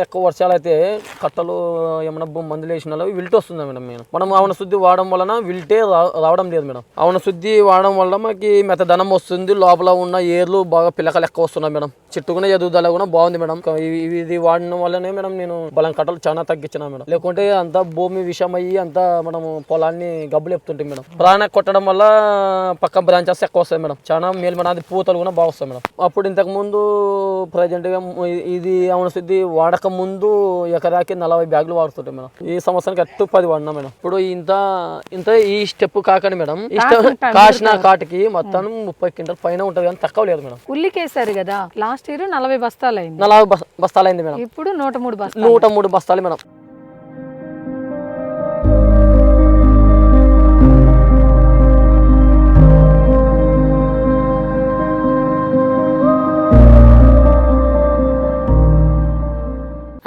ఎక్కువ వర్షాలు అయితే కట్టలు ఏమన్నా మందులు వేసిన విల్ట్ వస్తుంది మేడం మేము? మనం ఆవన శుద్ధి వాడడం వలన విల్టే రా- రావడం లేదు మేడం. ఆవన శుద్ధి వాడడం వల్ల మనకి మెత్తదనం వస్తుంది లోపల ఉన్న ఏర్లు బాగా పిల్లకలు ఎక్కువ వస్తున్నాయి మేడం. చెట్టుకునే ఎదుగుదల కూడా బాగుంది మేడం. ఇవి- ఇది వాడడం వల్లనే మేడం నేను బలం కట్టలు చాలా తగ్గించిన మేడం. లేకుంటే అంతా భూమి విషయం అయ్యి అంతా మనం పొలాన్ని గబ్బులు చెప్తుంటాం మేడం. ప్రాణ కొట్టడం వల్ల పక్క బ్రాంచెస్ ఎక్కువ వస్తాయి మేడం. చాలా మేలు మేడం అది పూతలు కూడా బాగా వస్తాయి మేడం. అప్పుడు ఇంతకు ముందు ప్రజెంట్గా ఇది అవున శుద్ధి వాడక ముందు ఎకరాకి నలభై బ్యాగులు వాడుతుంటాం మేడం. ఈ సంవత్సరానికి అట్టు పది వాడినా మేడం. ఇప్పుడు ఇంత ఇంత ఈ స్టెప్ కాకండి మేడం. ఈ స్టెప్ కాసిన కాటికి మొత్తం ముప్పై క్వింటల్ పైన ఉంటది కానీ తక్కువ లేదు మేడం. ఉల్లికేసారు కదా. లాస్ట్ ఇయర్ నలభై బస్తాలు అయింది నలభై బస్- బస్తాలైంది మేడం. ఇప్పుడు నూట మూడు బస్తాలు. నూట మూడు బస్తాలు మేడం.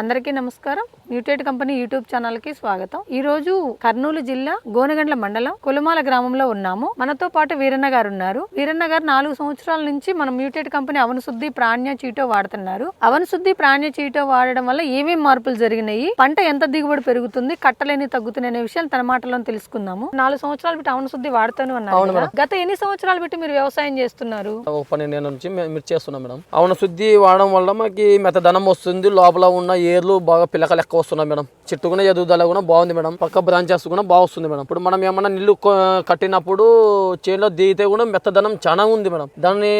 అందరికీ నమస్కారం. న్యూటెడ్ కంపెనీ యూట్యూబ్ ఛానల్కి స్వాగతం. ఈ రోజు కర్నూలు జిల్లా గోనగండ్ల మండలం కులమాల గ్రామంలో ఉన్నాము. మనతో పాటు వీరన్న గారు ఉన్నారు వీరన్న గారు నాలుగు సంవత్సరాల నుంచి మనం మ్యూటెడ్ కంపెనీ అవన శుద్ధి ప్రాణ్య చీటో వాడుతున్నారు. అవన శుద్ధి ప్రాణ్య చీటో వాడడం వల్ల ఏమేం మార్పులు జరిగినాయి? పంట ఎంత దిగుబడి పెరుగుతుంది? కట్టలేని తగ్గుతున్నాయి అనే విషయాలు తన మాటల్లో తెలుసుకుందాము. నాలుగు సంవత్సరాలు బిట్టి అవన శుద్ధి వాడుతూనే ఉన్నారు కదా? గత ఎన్ని సంవత్సరాలు బిట్టి మీరు వ్యవసాయం చేస్తున్నారు? పన్నెండు నుంచి చేస్తున్నాం మేడం. అవున శుద్ధి వాడడం వల్ల మాకు మెత్తదనం వస్తుంది. లోపల ఉన్న ఏర్లు బాగా పిల్లకలు ఎక్కువ వస్తున్నాయి మేడం. చెట్టు కూడా ఎదుగుదల కూడా బాగుంది మేడం. పక్క బ్రాంచెస్ కూడా బాగా వస్తుంది మేడం. ఇప్పుడు మనం ఏమన్నా నీళ్ళు కొ- కట్టినప్పుడు చేనులో దిగితే కూడా మెత్తదనం చాలా ఉంది మేడం. దాని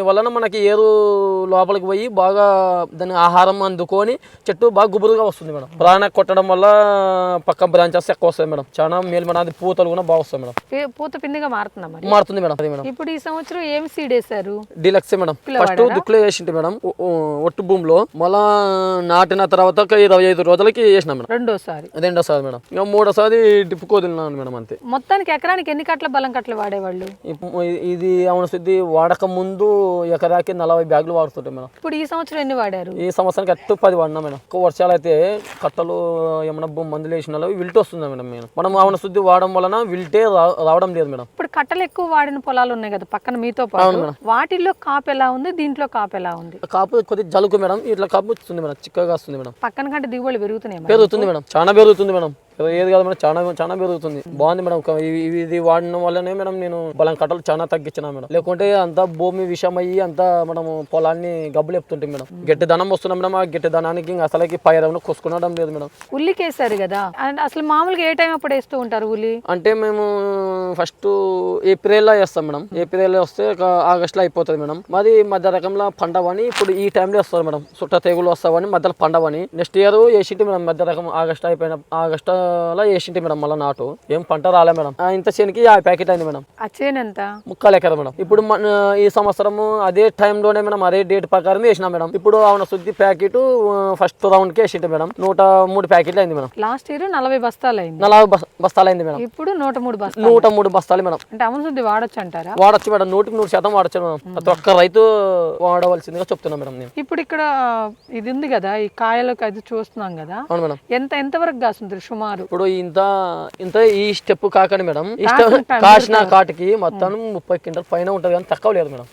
వలన మనకి ఏరు లోపలికి పోయి బాగా దాని ఆహారం అందుకొని చెట్టు బాగా గుబురుగా వస్తుంది మేడం. ప్రాణ కొట్టడం వల్ల పక్క బ్రాంచెస్ ఎక్కువ వస్తాయి మేడం. చాలా మేలు మేడం. అది పూతలు కూడా బాగా వస్తాయి మేడం. పూత పిండిగా మారుతుందా మరి? మారుతుంది మేడం. అది మేడం. ఇప్పుడు ఈ సంవత్సరం ఏం సీడ్ వేశారు? Deluxe madam. ఫస్ట్ దుక్కులో వేసింటి మేడం. ఒట్టు భూమిలో. మళ్ళా నాటిన తర్వాత ఒక ఇరవై ఐదు రోజులకి వేసిన మేడం. రెండోసారి. రెండోసారి మేడం. ఇక మూడోసారి డిప్పు కోదిలినాను మేడం అంతే. మొత్తానికి ఎకరానికి ఎన్ని కట్ల బలం కట్టలు వాడేవాళ్ళు? ఇప్పు- ఇది అవున శుద్ధి వాడక ముందు ఎకరాకి నలభై బ్యాగులు వాడుతుంటాం మేడం. ఇప్పుడు ఈ సంవత్సరం ఎన్ని వాడారు? ఈ సంవత్సరానికి అట్టు పది వాడినా మేడం. ఎక్కువ వర్షాలు అయితే కట్టలు ఏమన్నా మందులు వేసిన విల్ట్ వస్తుంది మేడం మేము మనం అవున శుద్ధి వాడడం వలన విల్టే రా- రావడం లేదు మేడం. ఇప్పుడు కట్టలు ఎక్కువ వాడిన పొలాలు ఉన్నాయి కదా పక్కన మీతో పాటు. వాటిల్లో కాపు ఎలా ఉంది? దీంట్లో కాపు ఎలా ఉంది? కాపు కొద్దిగా జలుకు మేడం ఇట్లా కాపు వస్తుంది మేడం చిక్కగా వస్తుంది మేడం. పక్కన కంటే దిగుబడి పెరుగుతున్నాయి పెరుగుతుంది మేడం. చాలా పెరుగుతుంది మేడం. ఏది కాదు మేడం చాలా చాలా పెరుగుతుంది. బాగుంది మేడం ఇవి- ఇది వాడడం వల్లనే మేడం నేను బలం కట్టలు చాలా తగ్గించిన మేడం. లేకుంటే అంతా భూమి విషం అయ్యి అంతా మనము పొలాన్ని గబ్బులు చెప్తుంటాం మేడం. గట్టి ధనం వస్తున్నాం మేడం ఆ గట్టి ధనానికి ఇంకా అసలుకి పైరవను కొసుకునడం లేదు మేడం. ఉల్లికేసారు కదా అండ్ అసలు మామూలుగా ఏ టైం అప్పుడు వేస్తూ ఉంటారు ఉల్లి? అంటే మేము ఫస్ట్ ఏప్రిల్లో వేస్తాం మేడం. ఏప్రిల్లో వస్తే ఆగస్ట్లో అయిపోతుంది మేడం. మాది మధ్య రకంలో పండవని ఇప్పుడు ఈ టైంలో వస్తారు మేడం. చుట్ట తెగులు వస్తావని మధ్యలో పండవని. నెక్స్ట్ ఇయర్ వేసింటి మేడం మధ్య రకం ఆగస్ట్ అయిపోయిన ఆగస్టులో వేసింటి మేడం మళ్ళీ నాటు. ఏం పంట రాలే మేడం. ఆ, ఇంత చేనికి యాభై ప్యాకెట్ అయింది మేడం. ఆ చేను ఎంత? ముక్కలు ఎకర మేడం. ఇప్పుడు ఈ సంవత్సరము అదే టైంలోనే మేడం అదే డేట్ ప్రకారం వేసినాం మేడం. ఇప్పుడు అవున శుద్ధి ప్యాకెట్ ఫస్ట్ రౌండ్కి వేసింటి మేడం. నూట మూడు ప్యాకెట్లు అయింది మేడం. లాస్ట్ ఇయర్ నలభై బస్తాలు అయింది. నలభై బస్- బస్తాలు అయింది మేడం. ఇప్పుడు నూట మూడు బస్తాలు. నూట మూడు బస్తాలు మేడం. అంటే అమలు శుద్ధి వాడొచ్చు అంటారా? వాడచ్చు మేడం. నూటికి నూరు శాతం వాడచ్చు మేడం. ప్రతి ఒక్క రైతు వాడవలసిందిగా చెప్తున్నాం మేడం నేను. ఇప్పుడు ఇక్కడ ఇది ఉంది కదా ఈ కాయలకు అది చూస్తున్నాం కదా. అవును మేడం. ఎంత ఎంత వరకు కాస్తుంది సుమారు ఇప్పుడు ఇంత ఇంత ఈ స్టెప్ కాకండి మేడం. ఈ స్టెప్ కాసిన కాటికి మొత్తం ముప్పై క్వింటల్ పైన ఉంటది కానీ తక్కువ లేదు మేడం.